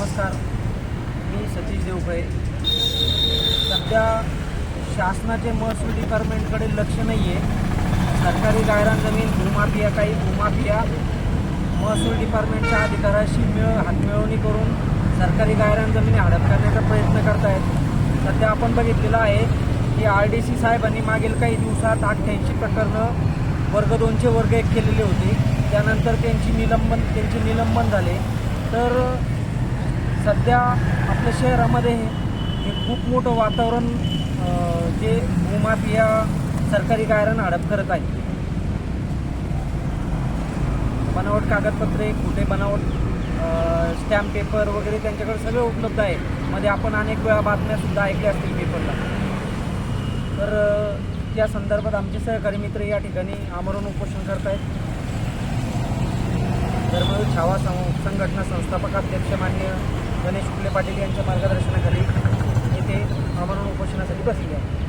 नमस्कार. मी सतीश देवकळे सध्या शासनाचे महसूल डिपार्टमेंटकडे लक्ष नाही आहे सरकारी गायरान जमीन भूमाफिया काही भूमाफिया महसूल डिपार्टमेंटच्या अधिकाऱ्याशी मिळ हातमिळवणी करून सरकारी गायरान जमिनी हडप करण्याचा प्रयत्न करतायत. सध्या आपण बघितलेलं आहे की आर डी सी साहेबांनी मागील काही दिवसात अठ्ठ्याऐंशी प्रकरणं वर्ग दोनशे वर्ग एक केलेले होते. त्यानंतर त्यांची निलंबन त्यांचे निलंबन झाले. तर सध्या आपल्या शहरामध्ये हे खूप मोठं वातावरण जे भूमाफिया सरकारी गायरान हडप करत आहे. बनावट कागदपत्रे कुठे बनावट स्टॅम्प पेपर वगैरे त्यांच्याकडे सगळं उपलब्ध आहे. मध्ये आपण अनेक वेळा बातम्यासुद्धा ऐकल्या असतील पेपरला. तर त्या संदर्भात आमचे सहकारी मित्र या ठिकाणी आमरण उपोषण करत आहेत धर्मवीर छावा सं संघटना संस्थापक अध्यक्ष मान्य गणेश फुले पाटील यांच्या मार्गदर्शनाखाली येथे आमरण उपोषणासाठी बसले आहे.